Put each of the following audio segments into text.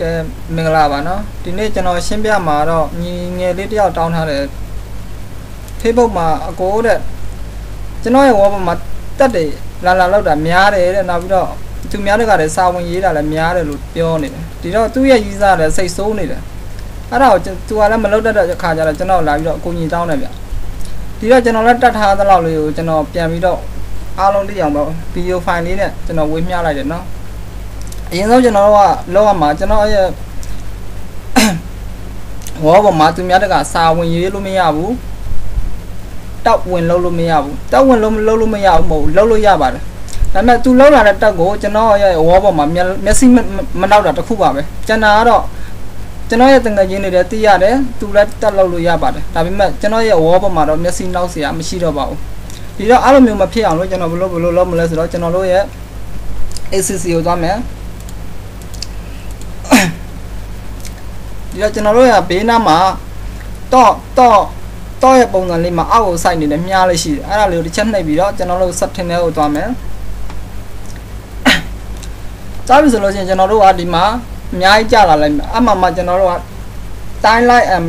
ကဲမင်္ဂလာပါနော်ဒီနေ့ကျွန်တော်ရှင်းပြမှာတော့ညီငယ်လေးတယောက်တောင်းထားတယ် Facebook မှာအကိုတဲ့ကျွန်တော်ရဲ့ web မှာတက်တယ်လာလာလောက်တာများတယ်တဲ့နောက်ပြီးတော့သူများတွေကလည်းစာဝင်ရေးတာလည်းများတယ်လို့ပြောနေတယ်ဒီတော့သူ့ရဲ့ရေးစားလည်းစိတ်ဆိုးနေတယ်အဲ့ဒါကိုသူကလည်းမလုပ်တတ်တဲ့အခါကျတော့ကျွန်တော်လာပြီးတော့အကူညီတောင်းတယ်ဗျဒီတော့ကျွန်တော်လည်းတတ်ထားသလောက်လေးကိုကျွန်တော်ပြန်ပြီးတော့အားလုံးသိအောင်ပေါ့ဗီဒီယိုဖိုင်လေးနဲ့ကျွန်တော်ဝေမျှလိုက်တယ်နော် အရင်ဆုံးကျွန်တော်တို့ကလောက်ရမှာကျွန်တော်ရဲ့ဝေါ်ပေါ်မှာသူများတကစာဝင်ရေးလို့မရဘူးတောက်ဝင်လုံးလို့မရဘူးတောက်ဝင်လုံးလုံးလို့မရဘူးမဟုတ်လုံးလို့ရပါတယ်ဒါပေမဲ့သူလုံးလာတဲ့တက်ကိုကျွန်တော်ရဲ့ဝေါ်ပေါ်မှာမျက်စိမနောက်တာတခုပါပဲကျွန်တော်ကတော့ကျွန်တော်ရဲ့တငယ်ချင်းတွေလည်းသိရတယ်သူလည်းတက်လောက်လို့ရပါတယ်ဒါပေမဲ့ကျွန်တော်ရဲ့ဝေါ်ပေါ်မှာတော့မျက်စိနောက်เสียမရှိတော့ပါဘူးဒီတော့အဲ့လိုမျိုးမဖြစ်အောင်လို့ကျွန်တော်ဘလို့ဘလို့လုပ်မလဲဆိုတော့ကျွန်တော်တို့ရဲ့ ACC ကိုသွားမယ် ဒီတော့ကျွန်တော်တို့ရဘေးနားမှာတော့တော့တော့ရဲ့ပုံစံလေးမှာအောက်ကိုစိုက်နေတယ်မြားလေးရှိတယ်အဲ့ဒါလေးကိုတစ်ချက်နှိပ်ပြီးတော့ကျွန်တော်တို့ setting ထဲကိုသွားမယ်ကြားပြီဆိုလို့ရှိရင်ကျွန်တော်တို့ကဒီမှာအများကြီးကြာလာလိုက်မယ်အမှမှကျွန်တော်တို့က timeline and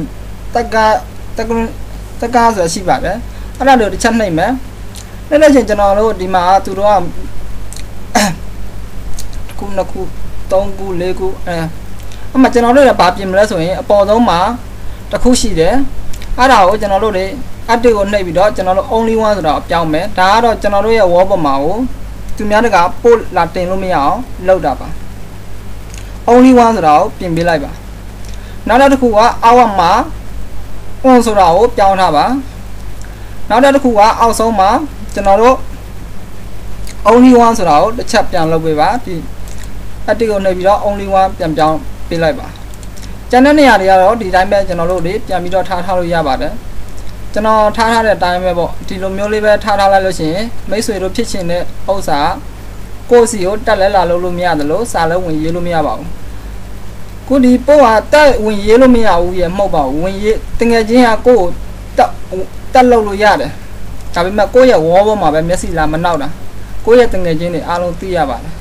တက်ကတက်ကတက်ကဆိုရှိပါပဲအဲ့ဒါလေးကိုတစ်ချက်နှိပ်မယ်နှိပ်လိုက်ချင်းကျွန်တော်တို့ဒီမှာသူတို့ကခုနှစ်ခု သုံးခုလေးခုအဲအမှကျွန်တော်တို့လည်းဘာပြင်မလဲဆိုရင်အပေါ်ဆုံးမှာတစ်ခုရှိတယ်အဲ့ဒါကိုကျွန်တော်တို့တွေ update ကိုနှိပ်ပြီးတော့ကျွန်တော်တို့ only one ဆိုတော့အပြောင်းမယ်ဒါကတော့ကျွန်တော်တို့ရဲ့ wall ပေါ်မှာကိုသူများတကပို့လာတင်လို့မရအောင်လောက်တာပါ only one ဆိုတော့ပြင်ပေးလိုက်ပါနောက်တစ်ခုက hour မှာ on ဆိုတာကိုပြောင်းထားပါနောက်တစ်ခုကအောက်ဆုံးမှာကျွန်တော်တို့ only one ဆိုတာကိုတစ်ချက်ပြန်လုပ်ပေးပါဒီ update ကိုနှိပ်ပြီးတော့ only one ပြန်ပြောင်းပေးလိုက်ပါကျန်တဲ့နေရာတွေကတော့ဒီတိုင်းပဲကျွန်တော်တို့တွေပြန်ပြီးတော့ထားထားလို့ရပါတယ်ကျွန်တော်ထားထားတဲ့အတိုင်းပဲပေါ့ဒီလိုမျိုးလေးပဲထားထားလိုက်လို့ရှိရင်မိတ်ဆွေတို့ဖြစ်ချင်တဲ့ဥစ္စာကိုယ့်စီကိုတက်လဲလာလို့လို့မရတယ်လို့စာလဲဝင်ရေးလို့မရပါဘူးခုဒီပို့ဟာတက်ဝင်ရေးလို့မရဘူးရမဟုတ်ပါဘူးဝင်ရေးတငယ်ချင်းကကိုယ့်ကိုတက်တက်လို့လို့ရတယ်ဒါပေမဲ့ကိုယ့်ရဲ့ဝေါ်ပေါ်မှာပဲမျက်စိလာမနောက်တာကိုယ့်ရဲ့တငယ်ချင်းတွေအားလုံးသိရပါတယ်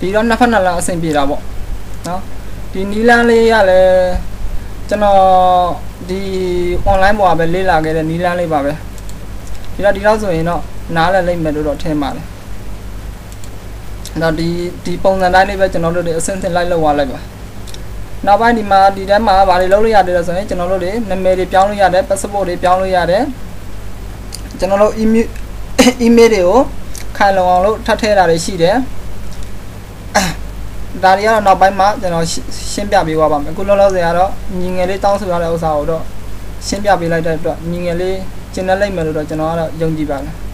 ဒီတော့နှစ်ဖက်နှစ်လမ်းအဆင်ပြေတာပေါ့နော်ဒီနီလန်းလေးရလဲကျွန်တော်ဒီ online ပေါ်မှာပဲလေ့လာခဲ့တဲ့နီလန်းလေးပါပဲဒီတော့ဒီတော့ဆိုရင်တော့နားလည်လိမ့်မယ်လို့တော့ထင်ပါတယ်အဲ့တော့ဒီဒီပုံစံတိုင်းလေးပဲကျွန်တော်တို့တွေအဆင့်ဆင့်လိုက်လောက်သွားလိုက်ပါနောက်ပိုင်းဒီမှာဒီထဲမှာဗာတွေလုပ်လို့ရတယ်ဆိုရင်ကျွန်တော်တို့တွေနာမည်တွေပြောင်းလို့ရတယ် passport တွေပြောင်းလို့ရတယ်ကျွန်တော်တို့ email email တွေကိုခိုင်လုံအောင်လို့ထပ်ထည့်တာတွေရှိတယ် ဒါတွေကတော့နောက်ပိုင်းမှာကျွန်တော်ရှင်းပြပေးသွားပါမယ်အခုလောလောဆယ်ကတော့ညီငယ်လေးတောင်းဆိုရတဲ့ဥစ္စာကိုတော့ရှင်းပြပေးလိုက်တဲ့အတွက်ညီငယ်လေးကျင်တဲ့လိုက်မယ်လို့တော့ကျွန်တော်ကတော့ယုံကြည်ပါတယ်